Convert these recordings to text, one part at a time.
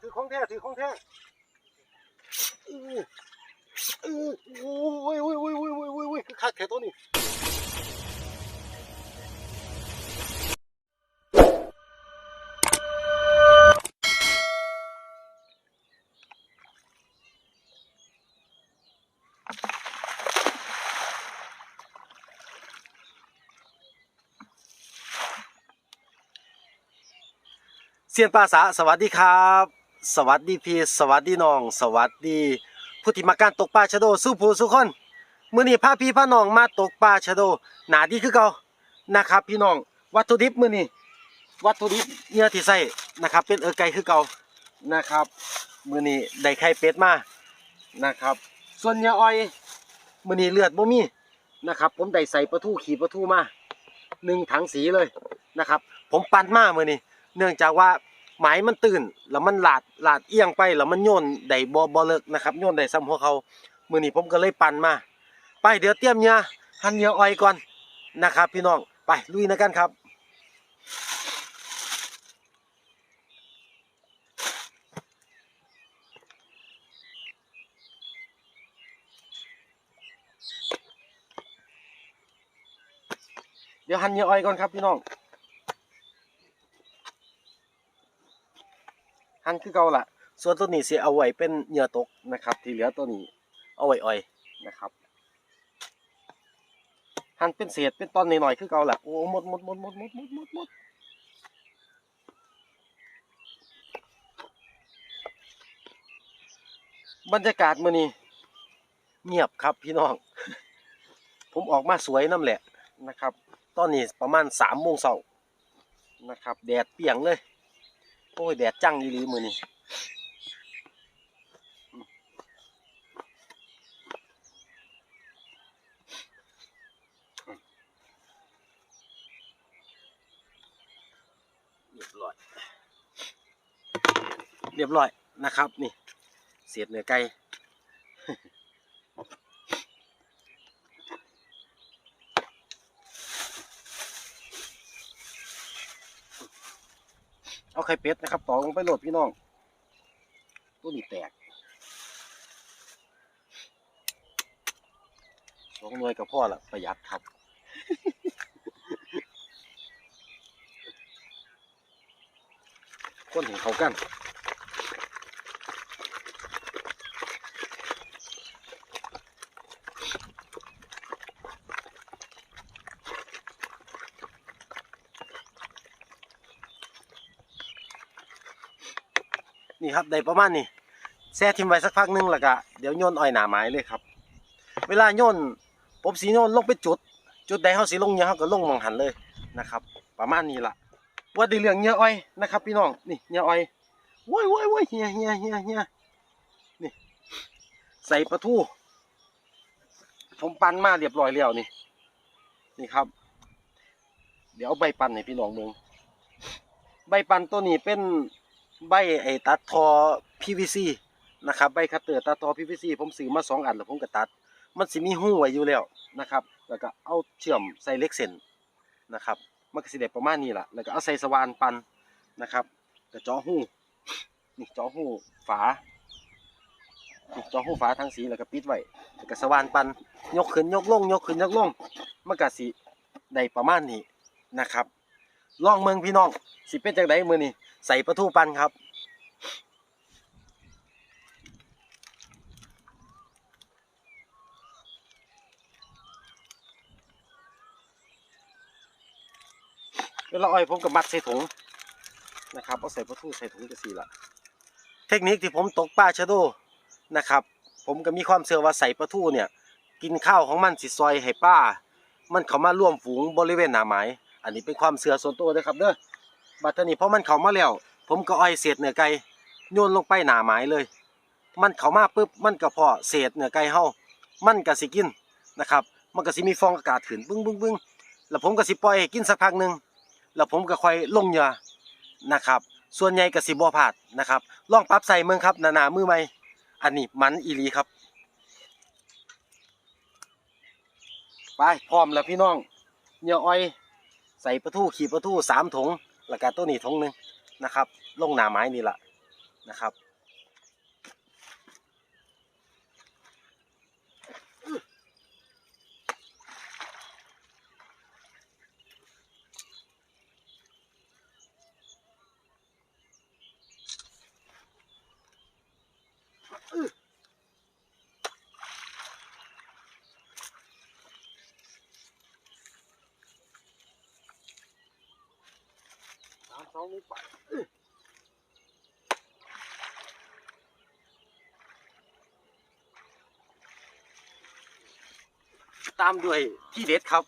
ถือของแท้ถือของแท้อื้ออื้อโอ้ยโอ้ยโอ้ยโอ้ยโอ้ยโอ้ยโอ้ยคือคักแท้ตัวนี้เซียนปลาสาสวัสดีครับ สวัสดีพี่สวัสดีน้อง สวัสดีผู้ที่มาการตกปลาชะโดสู้ผู้สู้คนมื้อนี้พาพี่พาน้องมาตกปลาชะโดหนาดีคือเก่านะครับ พี่น้องวัตถุดิบมื้อนี้วัตถุดิบเนื้อที่ใส่นะครับ เป็นเออไก่คือเก่านะครับมื้อนี้ได้ไข่เป็ดมานะครับ ส่วนเนื้ออ้อยมื้อนี้เลือดบ่มีนะครับ ผมได้ใส่ปลาทูขี่ปลาทูมาหนึ่งถังสีเลยนะครับ ผมปั่นมามื้อนี้เนื่องจากว่า ไมายมันตื่น แล้วมันหลาดหลาดเอียงไปแล้วมันโยนได้บ่บ่เลิกนะครับโยนได้ซ้ำหัวเขามือนี้ผมก็เลยปั่นมา ไปเดี๋ยวเตรียมเหยื่อหั่นเหยื่ออ้อยก่อนนะครับ พี่น้องไปลุยนะกันครับเดี๋ยวหั่นเหยื่ออ้อยก่อนครับพี่น้อง หั่นคือเก่าละส่วนตัวนี้เสิเอาไว้เป็นเหยื่อตกนะครับ ที่เหลือตัวนี้เอาไว้อ่อยนะครับหั่นเป็นเศษเป็นตอนหน่อยๆคือเก่าละโอ้หมดหมดหมดหมดหมดหมดหมดหมดบรรยากาศมื้อนี้เงียบครับพี่น้อง ผมออกมาสวยน้ำแหละนะครับ ตอนนี้ประมาณสามโมงเช้านะครับ แดดเปียงเลย โอ้ยแดดจังอีหลีมือนี่เรียบร้อย เรียบร้อยนะครับ นี่ เศษเนื้อไก่ เอาไข่เป็ดนะครับตอกลงไปโหลดพี่น้องตัวนี้แตกสองหน่วยกับพ่อละประหยัดครับคนเห็นเขากัน นี่ครับได้ประมาณนี้แช่ทิ้งไว้สักพักหนึงแล้วก็เดี๋ยวโยนอ้อยหนาไม้เลยครับ เวลาโยนผมสีโยนลงไปจุด จุดใดเขาสีลงเนี่ยเขาก็ลงมองหันเลยนะครับ ประมาณนี้ละว่าด้เรื่องเงี้ยอ้อยนะครับพี่น้องนี่เงี้ยอ้อยว้ยว้ยว้ยเฮียเฮียเฮียเฮียนี่ใส่ปลาทูผมปั่นมาเรียบร้อยแล้วนี่นี่ครับ เดี๋ยวใบปั่นให้พี่น้องเมืองใบปั่นตัวนี้เป็น ใบไอ้ตัดทอ PVC นะครับใบคัตเตอร์ตัดทอ PVC ผมซื้อมาสองอันแล้วผมก็ตัด มันสิมีหูไว้อยู่แล้วนะครับ แล้วก็เอาเชื่อมใส่เล็กเส้นนะครับมันก็สิได้ประมาณนี้แหละแล้วก็เอาใส่สว่านปันนะครับก็เจาะหูนี่จาะหูฝานี่เจาะหูฝาทั้งสีแล้วก็ปิดไว้แล้วก็สว่านปันยกขึ้นยกลงยกขึ้นยกลงมันก็สิได้ประมาณนี้นะครับ ล่องเมืองพี่น้อง สิเป็นจังไดมื้อนี้ใส่ปลาทูปันครับเวลาอ้อยผมก็มัดใส่ถุงนะครับเอาใส่ปลาทูใส่ถุงจะสีละเทคนิคที่ผมตกปลาชะโดนะครับ ผมก็มีความเชื่อว่าใส่ปลาทูเนี่ย กินข้าวของมันสิซอยให้ป้า มันเข้ามาร่วมฝูงบริเวณหนาไม้ อันนี้เป็นความเชื่อส่วนตัวเด้อครับเด้อบัดนี้เพอมันเข้ามาแล้ว ผมก็อ้อยเศษเนื้อไก่โยนลงไปหนาไม้เลย มันเข้ามาปุ๊บมันก็พอเศษเนื้อไก่เฮามันก็สิกินนะครับ มันก็สิมีฟองอากาศขึ้นบึ้งบึ้งบึ้งแล้วผมก็สิปล่อยให้กินสักพักหนึ่งแล้วผมก็ค่อยลงเหยื่อนะครับ ส่วนใหญ่ก็สิบ่พลาดนะครับลองปรับใส่เมืองครับหนาๆมือใหม่อันนี้มันอีหลีครับไปพร้อมแล้วพี่น้องเหยื่ออ้อย ใส่ปลาทูขี่ปลาทูสามถุงแล้วก็ตัวนี้ถุงหนึ่งนะครับ ลงหนาไม้นี่แหละนะครับสา มสองหนึ่งไปตามด้วยที่เด็ดครับ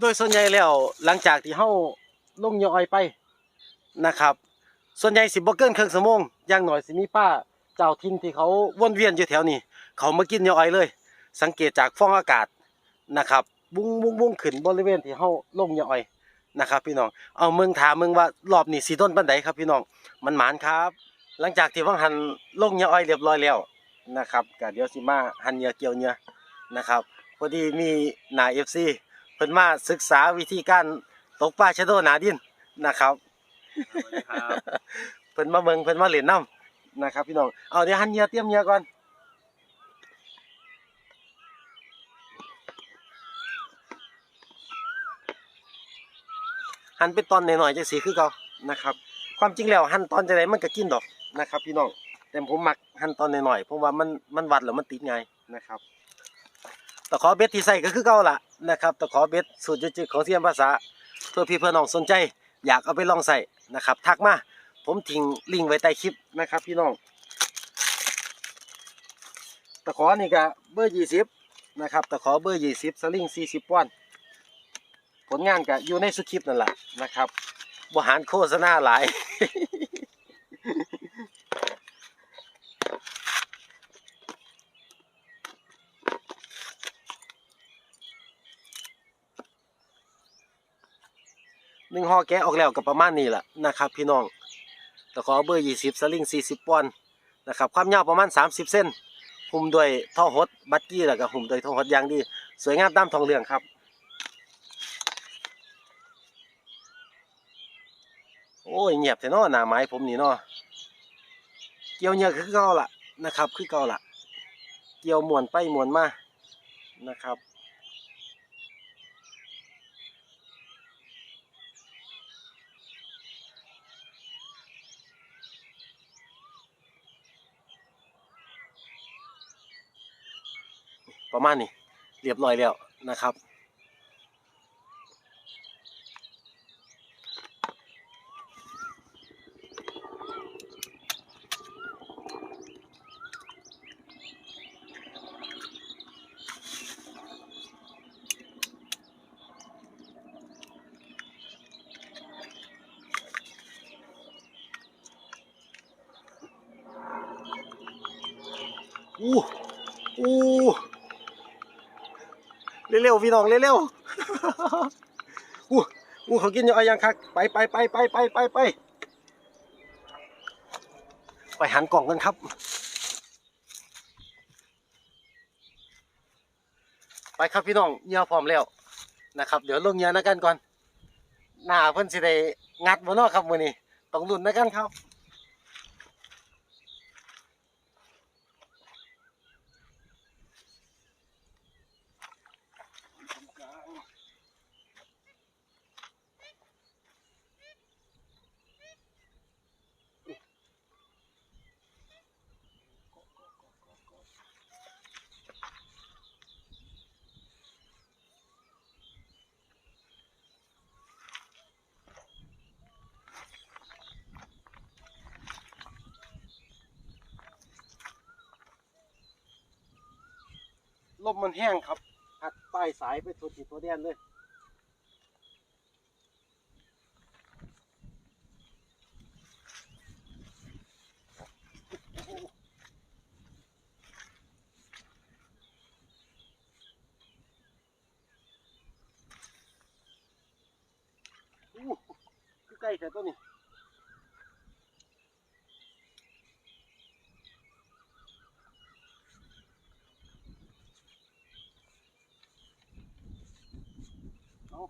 โดยส่วนใหญ่แล้วหลังจากที่เฮาลงยออ้อยไปนะครับ ส่วนใหญ่สิบ่เกินครึ่งชั่วโมงอย่างน้อยสิมีป้าเจ้าถิ่นที่เขาวนเวียนอยู่แถวนี้ เขามากินยออ้อยเลย สังเกตจากฟองอากาศนะครับบุ้งบุ้งบุ้งขึ้นบริเวณที่เฮาลงยออ้อยนะครับพี่น้อง เอาเมืองถามเมืองว่ารอบนี้สิต้นปานใดครับพี่น้อง มันหมานครับ หลังจากที่ว่างหันลงยออ้อยเรียบร้อยแล้วนะครับก็เดี๋ยวสิมาหันเหยื่อเกี่ยวเหยื่อนะครับ พอดีมีหน้า FC เพิ่นมาศึกษาวิธีการตกปลาชะโดหนาดินนะครับครับเพิ่นมาเบิ่งเพิ่นมาเล่นน้ำนะครับ พี่น้องเอาเดี๋ยวหั่นเหยื่อเตรียมเหยื่อก่อนหั่นเป็นตอนหน่อยๆจังสีคือเก่านะครับ ความจริงแล้วหั่นตอนจังไดมันก็กินดอกนะครับ พี่น้องแต่ผมมักหั่นตอนหน่อยๆเพราะว่ามันมันวัดแล้วมันติดง่ายนะครับ ตะขอเบ็ดที่ใส่ก็คือเก่าล่ะนะครับตะขอเบ็ดสูตรจืดๆของเสียมภาษาเพื่อพี่เพื่อน้องสนใจ อยากเอาไปลองใส่นะครับ ทักมาผมทิ้งลิงก์ไว้ใต้คลิปนะครับพี่น้องตะขอนี่ก็เบอร์ยี่สิบนะครับตะขอเบอร์ยี่สิบสลิงสี่สิบปอนด์ผลงานก็อยู่ในสุดคลิปนั่นแหละนะครับบหารโฆษณาหลาย หนึ่งห่อแกะออกแล้วก็ประมาณนี้แหละนะครับ พี่น้องตะขอเบอร์ยี่สิบสลิงสี่สิบปอนด์นะครับความยาวประมาณสามสิบเส้นหุ้มด้วยท่อหดบัตกี้แล้วก็หุ้มด้วยท่อหดอย่างดี สวยงามตามทองเหลืองครับโอ้ยเงียบแต่นอหนาไม้ผมนี่นาะเกี่ยวเนี่ยคือเก่าละนะครับ คือเก่าละเกี่ยวมวนไปมวนมานะครับ ประมาณนี้เรียบร้อยแล้วนะครับ อู้อู้ เร็วๆพี่น้องเร็วๆอู้อู้เขากินอยู่อะยังคักไปไปไปไปไปไปไปไปหันกล่องกันครับ ไปครับพี่น้องเหยื่อพร้อมแล้วนะครับ เดี๋ยวลงเหยื่อนะกันก่อนหน้าเพิ่นสิได้งัดบ่นาะครับมื้อนี้ต้องลุ้นนะกันครับ มมันแห้งครับพัดป้ายสายไปทั่วทิศทั่วแดนเลยอู้ได้แต่ตัวนี้เอา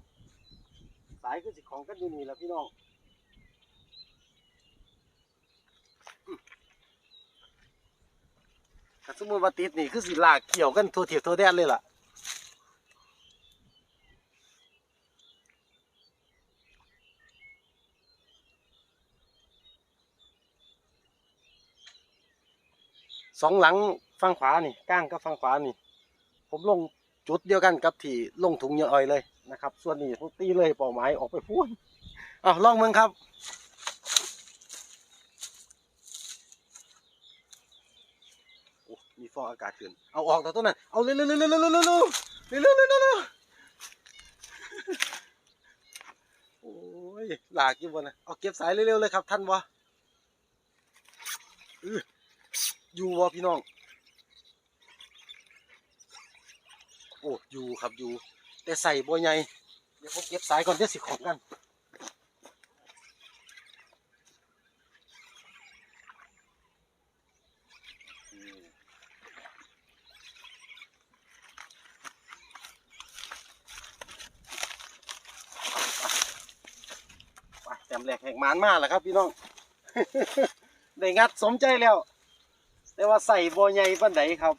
สาย คือสิของกันอยู่นี่แหละพี่น้องถ้าสมมติว่าติดนี่คือสิลากเกี่ยวกันทั่วเทียบทั่วแดนเลยล่ะสองหลังฝั่งขวานี่ก้างกับฝั่งขวานี่ ผมลงจุดเดียวกันกับที่ลงถุงเยอะอ้อยเลย นะครับ ส่วนนี้ผมตีเลยเป่าไม้ออกไปพูนเอาลองมึงครับโอ้มีฟองอากาศขึ้น เอาออกแต่ต้นนั้น เอาเร็วๆๆๆๆๆๆเร็วๆๆๆๆเร็วๆๆๆโอ้ยหลากอยู่บนนะเอาเก็บสายเร็วๆเลยครับท่านวะอยู่วะพี่น้อง โอ้อยู่ครับอยู่ แต่ใส่บัวใหญ่เดี๋ยวผมเก็บสายก่อนเดี๋ยวสิของกันไปแต้มแรกแห่งมานมากแล้วครับพี่น้อง ได้งัดสมใจแล้ว แต่ว่าใส่บัวใหญ่ปันไดครับ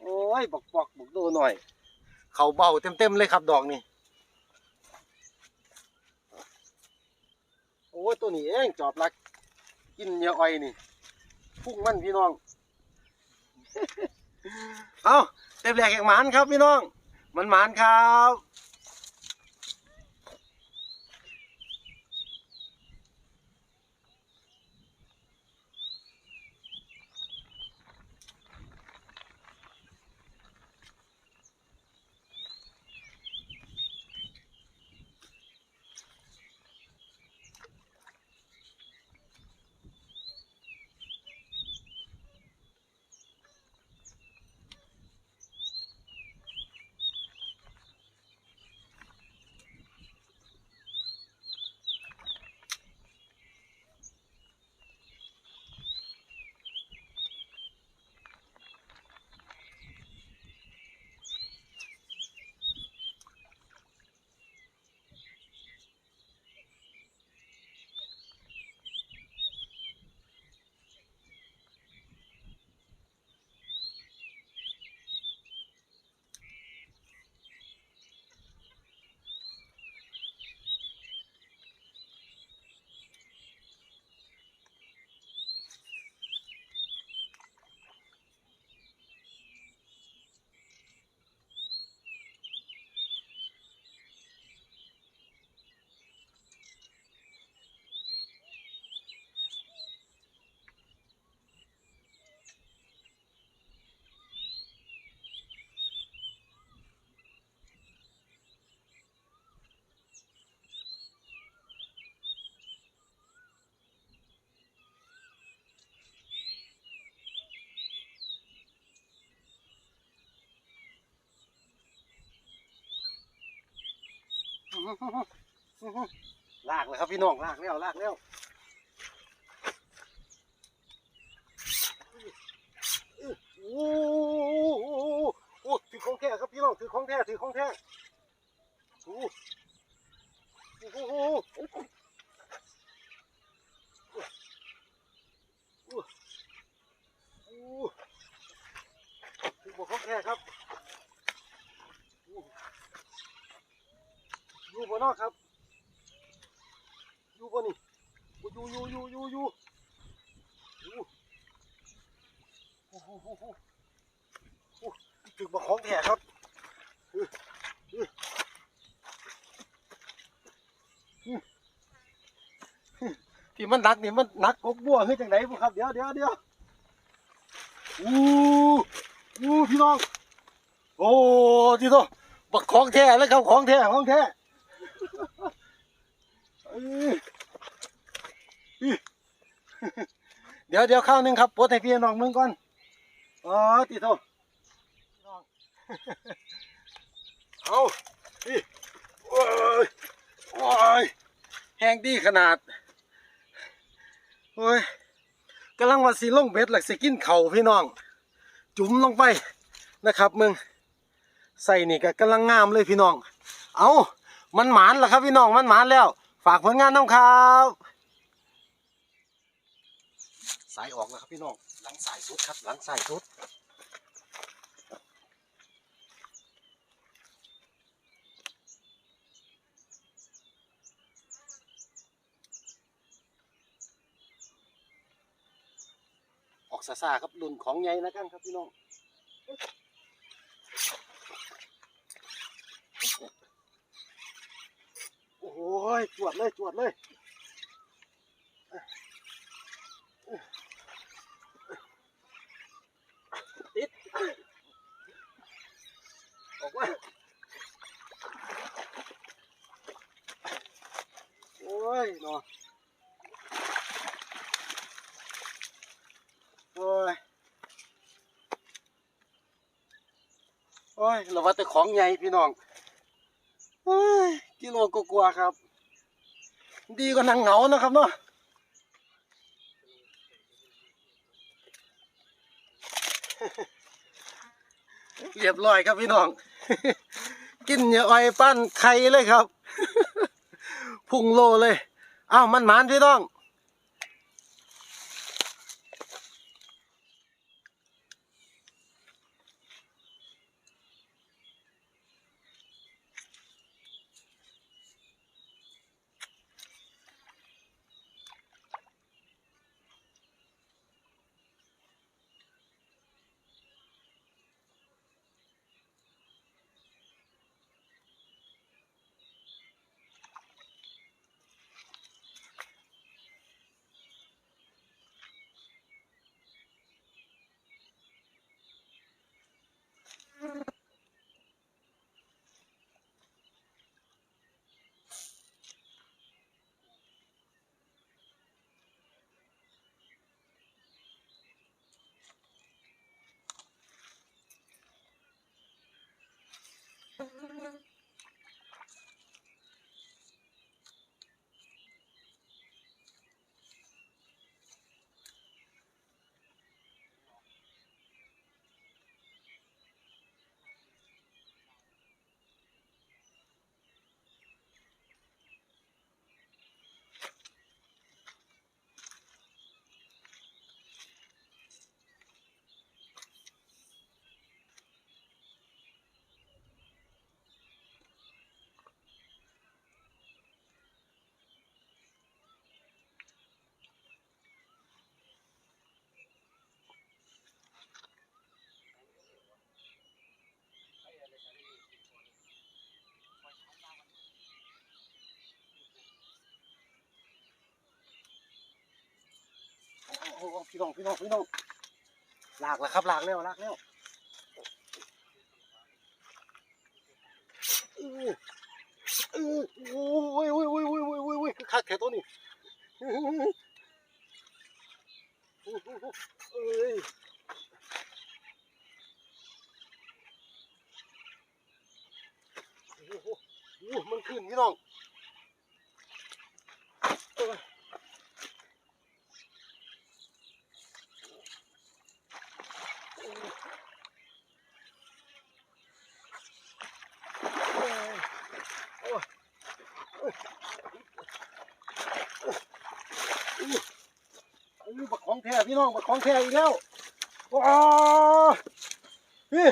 โอ้ยบอกบอกบอกดูหน่อย เขาเบาเต็มๆเลยครับดอกนี่โอ้ยตัวนี้เองจอบลัก กินเยอะออ้อยนี่พุ่งมันพี่น้อง เอาเต็มแรกแหกหมานครับพี่น้อง มันหมานครับ ลากเลยครับพี่น้องลากแล้วลากแล้วโอ้โหถือของแท้ครับพี่น้องถือของแท้ถือของแท้โอ้โหโอ้โหโอ้โหถือของแท้ครับอยู่บนนอกครับ อยู่บ่นี่อยู่อยู่อยู่อยู่อยู่อยู่โอ้โหโอ้โหโอ้ถึงมาของแท้ครับอื้ออื้ออื้ออื้อ ที่มันหนักนี่มันหนักกบบัวคือจังไดบ่ครับ เดี๋ยวเดี๋ยวเดี๋ยวอู้อู้พี่น้อง โอ้ที่โตบักของแท้เลยครับของแท้ของแท้เดี๋ยวเดี๋ยวข้าวหนึงครับปลดให้พี่น้องมึงก่อนอ๋อตีโทน้องเอาพี่โอ้ยโอ้ยแห้งดีขนาด โอ้ยกำลังว่าสีลงเบ็ดหลักสิกินเข่าพี่น้อง จุ่มลงไปนะครับมึงใส่นี่ก็กำลังงามเลยพี่น้อง เอามันหมานแล้วครับพี่น้องมันหมานแล้ว ฝากผลงานน้องครับ สายออกแล้วครับพี่น้อง หลังสายสุดครับ หลังสายสุด ซาซาครับรุ่นของใหญ่นะกันครับพี่น้องโอ้ยจวดเลยจวดเลยติดออกมาโอ้ยเนาะโอ้ยโอ้ ยเราว่าแต่ของใหญ่พี่น้องกิโลกว่าครับ ดีกว่านังเหงานะครับเนาะเรียบร้อยครับพี่น้อง กินเหยื่ออ้อยปั้นไข่เลยครับ พุ่งโลเลย อ้าวมันหมานพี่น้อง พี่น้องพี่น้องพี่น้องลากแล้วครับลากแล้วลากแล้วเออเออโอ้ยโอ้ยโอ้ยโอ้ยโอ้ยโอ้ยโอ้ยขาดแค่ตัวนี้เอ้ยโอ้โหโอ้โหมันขึ้นพี่น้องเออ นี่บักของแท้พี่ น้องบักของแท้อีกแล้วว้าวนี่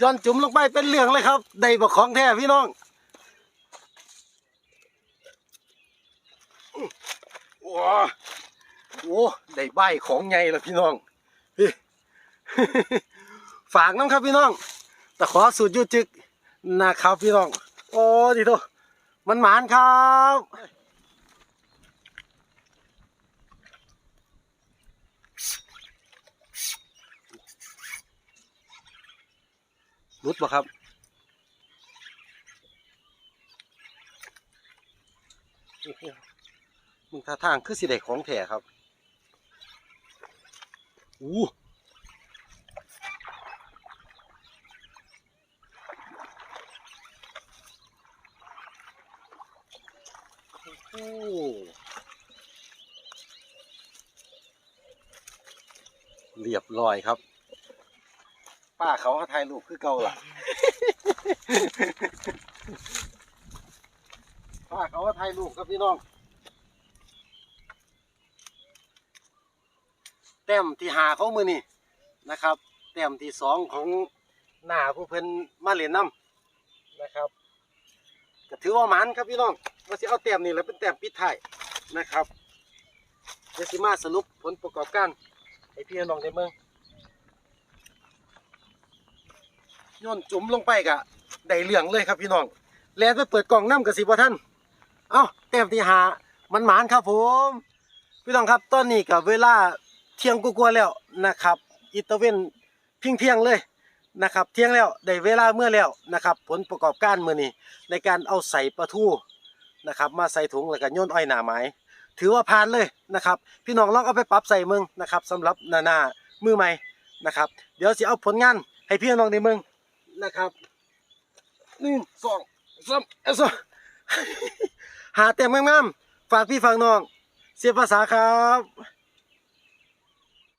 ย่อนจุ่มลงไปเป็นเรื่องเลยครับได้บักของแท้พี่น้องว้าวโอ้ได้ใบของใหญ่แล้วพี่น้องพี่ฝากน้ำครับพี่น้องแต่ขอสูตรยูจึกนะครับพี่น้อง โอ้ดีโต มันหมานครับรุดบ่ครับมึงท่าทางคือสิได้ของแท้ครับอู้ เรียบร้อยครับ ป้าเขาก็ถ่ายรูปคือเก่าล่ะ ป้าเขาก็ถ่ายรูปครับพี่น้องเต็มที่หาเขามือนี่นะครับเต็มที่สองของหน้าผู้เพิ่นมาเล่นน้ำนะครับก็ถือว่ามันครับพี่น้อง ว่าสิเอาแต้มนี่แหล้วเป็นแต้มปิดท้ายนะครับเดี๋ยวสิมาสรุปผลประกอบการให้พี่น้องได้เมืองโย่นจุ่มลงไปกะได้เหลืองเลยครับพี่น้อง แล้วไปเปิดกล่องน้ำกับสิบ่ท่าน เอ้าแต้มที่หามันหมานครับผม พี่น้องครับตอนนี้กับเวลาเที่ยงกว่าๆแล้วนะครับ อิตาเวนเพียงเที่ยงเลยนะครับ เที่ยงแล้วได้เวลาเมื่อแล้วนะครับ ผลประกอบการมื้อนี้ในการเอาใส่ปลาทู นะครับ มาใส่ถุงแล้วก็โยนอ้อยหนาไม้ถือว่าผ่านเลยนะครับ พี่น้องลองเอาไปปรับใส่มึงนะครับสำหรับนานามือใหม่นะครับ เดี๋ยวสิเอาผลงานให้พี่น้องในมึงนะครับหนึ่งสองสามเอาสองหาเต็มงามๆฝากพี่ฝากน้อง เสียภาษาครับ